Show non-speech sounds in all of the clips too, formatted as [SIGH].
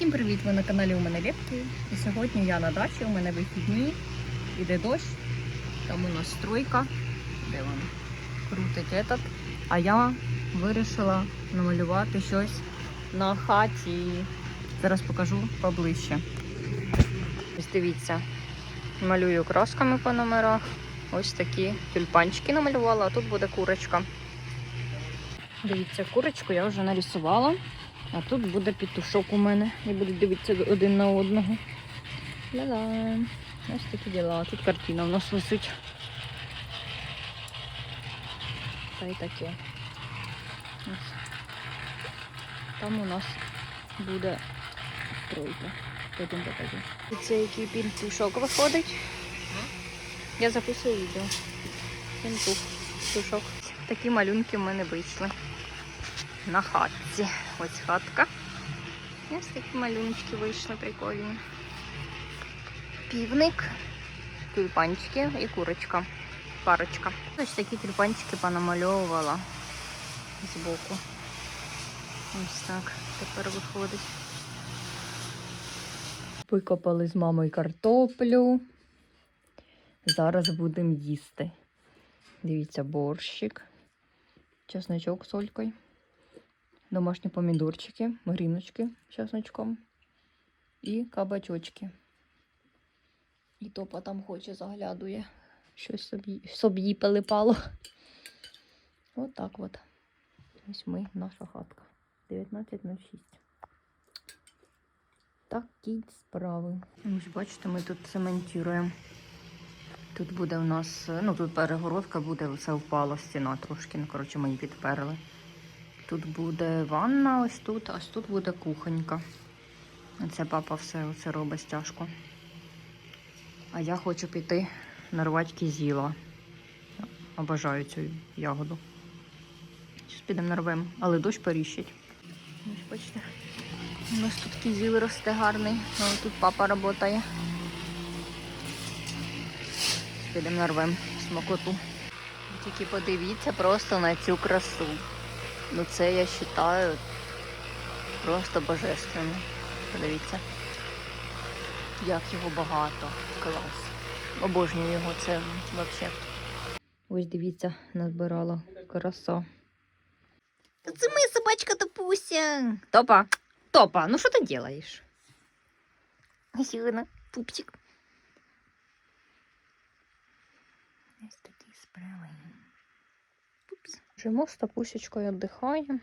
Всім привіт! Ви на каналі у мене Лепки. І сьогодні я на дачі, у мене вихідні, іде дощ, там у нас стройка, де вона крутить этот. А я вирішила намалювати щось на хаті. Зараз покажу поближче. Ось дивіться, малюю красками по номерах. Ось такі тюльпанчики намалювала, а тут буде курочка. Дивіться, курочку я вже нарисувала. А тут буде петушок у мене. І будуть дивитися один на одного. Ля-ля. Ось такі діла. Тут картина у нас висить. Та й таке. Ось. Там у нас буде тройка. Потім покажу. Це який пінтушок виходить. Я записую відео. Пінтух. Тушок. Такі малюнки в мене вийшли на хатці. Ось хатка. Ось такі малюночки вийшли прикольні. Півник, тюльпанчики і курочка. Парочка. Ось такі тюльпанчики понамальовувала збоку. Ось так тепер виходить. Викопали з мамою картоплю. Зараз будемо їсти. Дивіться, борщик, чесночок з солькою домашні помідорчики, гріночки з чесночком і кабачочки. І топа там хоче заглядує. Щось собі, собі пилипало. Отак от, Ось ми, наша хатка. 19.06. Такі справи. Ось бачите, ми тут цементуємо. Тут буде у нас, ну тут перегородка буде, все впало стіна трошки. Ну, коротше, ми її підперли. Тут буде ванна ось тут, ось тут буде кухонька. Це папа все оце робить тяжко. А я хочу піти нарвати кізіла. Обожаю цю ягоду. Зараз підемо нарвемо, але дощ поріщить. Ось бачите. У нас тут кізіл росте гарний. Ну, тут папа працює. Підемо нарвемо смакоту. Тільки подивіться просто на цю красу. Ну це я вважаю просто божественно. Подивіться. Як його багато. Клас. Обожнюю його, це взагалі. Ось дивіться, назбирала краса. Це моя собачка Топуся. Топа, Топа, ну що ти робиш? Сюна, пупчик. Ось такі справи. Живемо з тапусечкою, віддихаємо.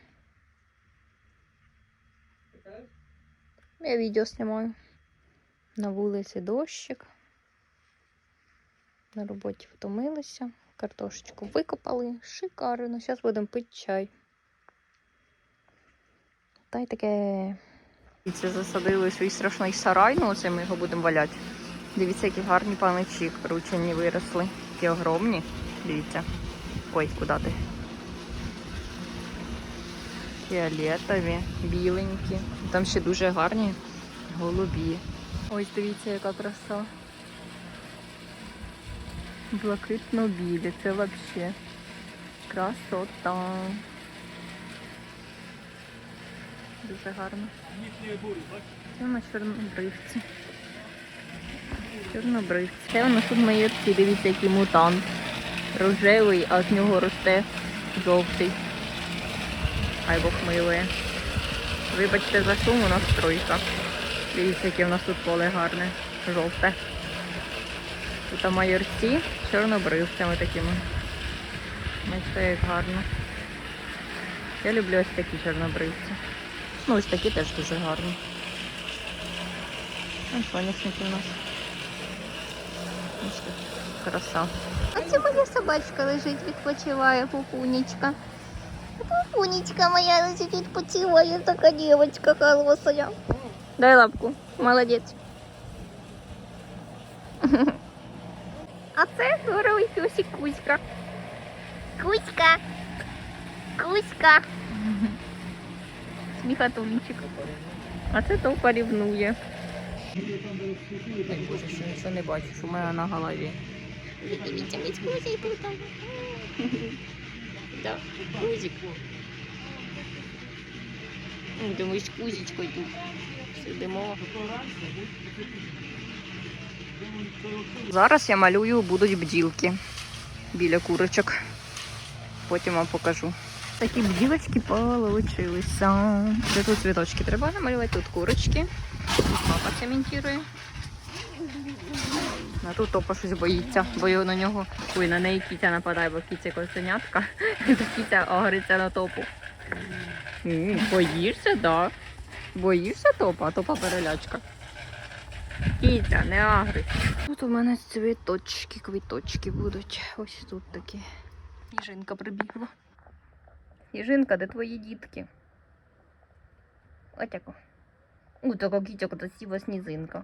Я відео знімаю. На вулиці дощик. На роботі втомилися. Картошечку викопали. Шикарно. Зараз будемо пити чай. Та й таке. І це засадили свій страшний сарай, ну оце ми його будемо валяти. Дивіться, які гарні паничі кручені виросли. Такі огромні. Дивіться. Ой, куди ти? Фіолетові, біленькі. Там ще дуже гарні голубі. Ось дивіться, яка краса. Блакитно-білі, це взагалі красота. Дуже гарно. Це на чорнобривці. Чорнобривці. Це у нас тут мої ці, дивіться, який мутант. Рожевий, а з нього росте жовтий. Ай Бог милує. Вибачте за шум, у нас стройка. Дивіться, яке у нас тут поле гарне, жовте. Тут майорці з чорнобривцями такими. Бачите, як гарно. Я люблю ось такі чорнобривці. Ну, ось такі теж дуже гарні. Ось соняшники у нас. Ось тут краса. А це моя собачка лежить, відпочиває, пупунечка. Пупунечка моя лежить, відпочиває, така дівчинка хорошая. Дай лапку, молодець. А це здоровий песик Кузька. Кузька. Кузька. Сміхатунчик. А це товпа рівнує. Ой, Боже, що нічого не бачу, що у мене на голові. Дивіться, з Кузей там. Да, Кузик. Ну, Ми з кузічкою тут сидимо. Зараз я малюю, будуть бджілки біля курочок. Потім вам покажу. Такі бджілочки получилися. Де тут цвіточки треба намалювати, тут курочки. Папа цементує. А тут топа щось боїться, бо на нього. Ой, на неї кітя нападає, бо кітя косенятка. Кітя огриться на топу. Боїшся, так. Боїшся топа, а топа перелячка. Кітя, не агрись. Тут у мене цвіточки, квіточки будуть. Ось тут такі. Їжинка прибігла. Їжинка, де твої дітки? Отяко. У, така кітя красива сніжинка.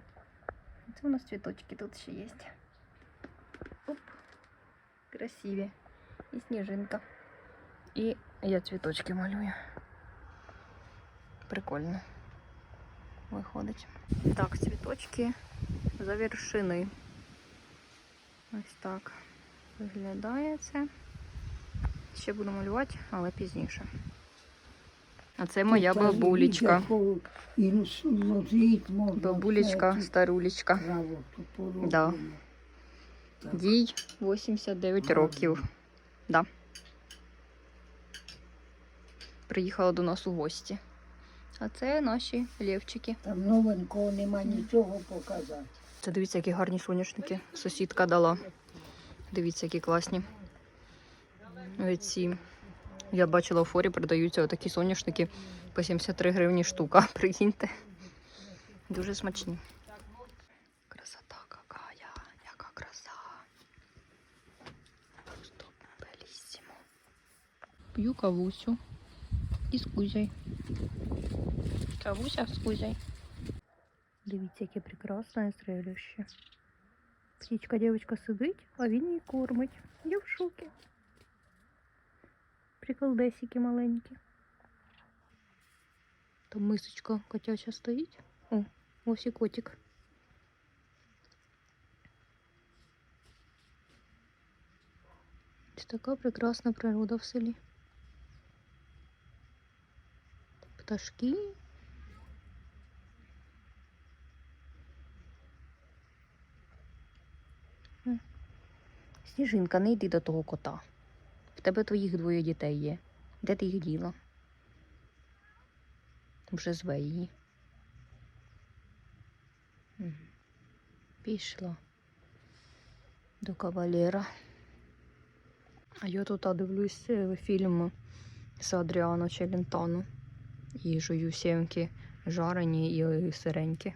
Це у нас цвіточки тут ще є. Оп. Красиві. І сніжинка. І я цвіточки малюю. Прикольно. Виходить. Так, цвіточки завершені. Ось так виглядає це. Ще буду малювати, але пізніше. А це моя бабулечка. Бабулечка, старулечка. Да. Їй 89 років. Да. Приїхала до нас у гості. А це наші левчики. Там новенького нема нічого показати. Це дивіться, які гарні соняшники сусідка дала. Дивіться, які класні. Ось ці. Я бачила у форі продаються отакі соняшники по 73 гривні штука. [LAUGHS] Прикиньте. Дуже смачні. Красота какая, яка краса. Просто белісімо. П'ю кавусю із кузей. Кавуся з кузей. Дивіться, яке прекрасне зрелище. Птічка дівчинка сидить, а він її кормить. Я в шокі. Приколдесики маленькі. Там мисочка котяча стоїть. О, ось і котик. Це така прекрасна природа в селі. Пташки. Сніжинка, не йди до того кота. Тебе твоїх двоє дітей є. Де ти їх діла? Вже зве її. Пішла до кавалера. А я тут дивлюсь е, фільм з Адріано Челентано. І жую сімки жарені і е, сиренькі.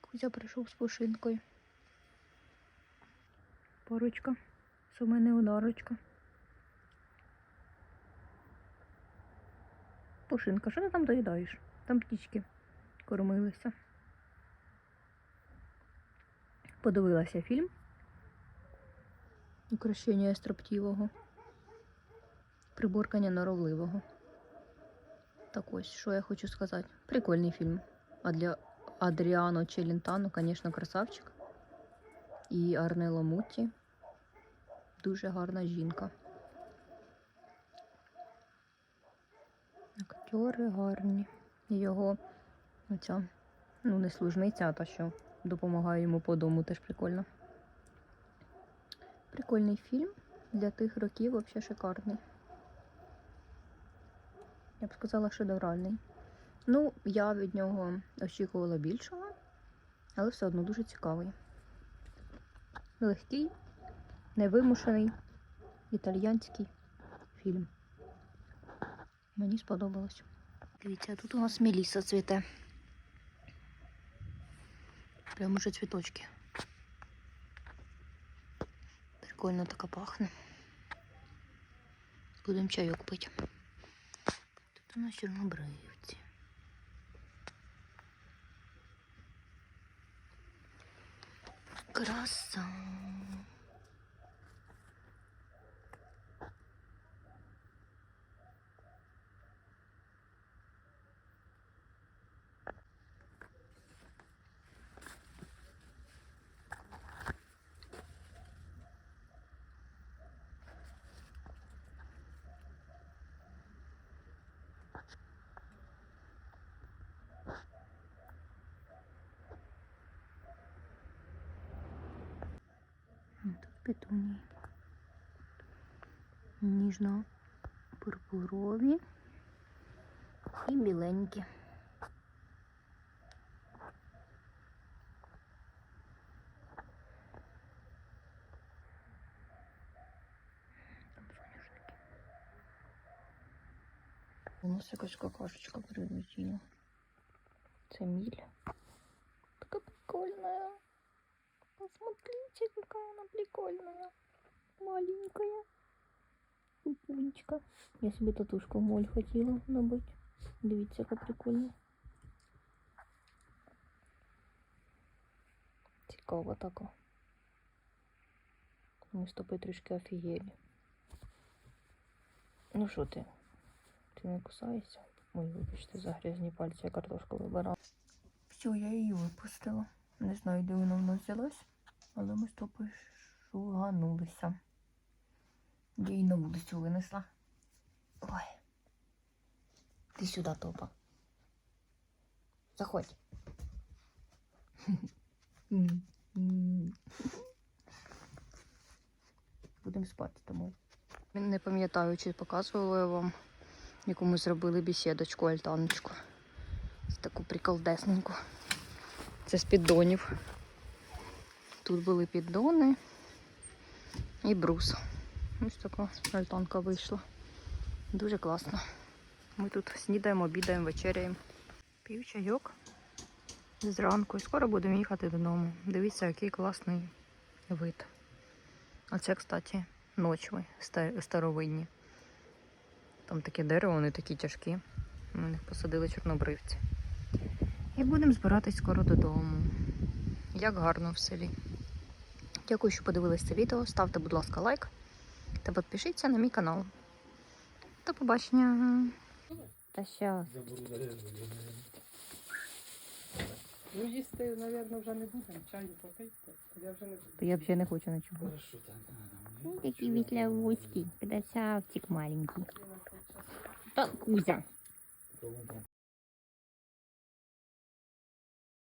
Кузя прийшов з пушинкою. У мене ударочка. Пушинка, що ти там доїдаєш? Там птічки кормилися. Подивилася фільм. Укращення строптівого. Приборкання норовливого. Так ось, що я хочу сказати. Прикольний фільм. А для Адріано Челентано, звісно, красавчик. І Арнело Мутті. Дуже гарна жінка. Актори гарні. Його оця, ну не служниця, а та що допомагає йому по дому, теж прикольно. Прикольний фільм для тих років взагалі шикарний. Я б сказала, шедевральний. Ну, я від нього очікувала більшого, але все одно дуже цікавий. Легкий, невимушений італьянський фільм. Мені сподобалось. Дивіться, тут у нас меліса цвіте. Прям уже цвіточки. Прикольно така пахне. Будемо чайок пити. Тут у нас чорнобривці. Краса. Красуні. Ніжно пурпурові і біленькі. У нас якась какашечка прилетіла. Це миль. Такая прикольная. Посмотрите, какая она прикольная. Маленькая. Пупунечка. Я собі татушку моль хотіла набити. Дивіться, яка прикольна. Цікаво така. Ми з тобою трішки офігели. Ну що ти? Ти не кусаєшся? Ой, вибачте, за грязні пальці я картошку вибирала. Все, я її випустила. Не знаю, де вона в нас взялась, але ми з тобою шуганулися. Я її на вулицю винесла. Ой. Ти сюди, топа. Заходь. Будемо спати тому. Не пам'ятаю, чи показувала я вам, яку ми зробили бесідочку, альтаночку. Таку приколдесненьку. Це з піддонів. Тут були піддони і брус. Ось така альтанка вийшла. Дуже класно. Ми тут снідаємо, обідаємо, вечеряємо. Пів чайок зранку і скоро будемо їхати додому. Дивіться, який класний вид. А це, кстати, ночви старовинні. Там таке дерево, вони такі тяжкі. Ми них посадили чорнобривці. І будемо збиратись скоро додому. Як гарно в селі. Дякую, що подивились це відео. Ставте, будь ласка, лайк та підпишіться на мій канал. До побачення. Та щас. Ну, їсти, мабуть, вже не будемо. Чаю попийте. Я вже не буду. Я взагалі не хочу нічого. Так. Такий вітлявуський, красавчик маленький. Та Кузя.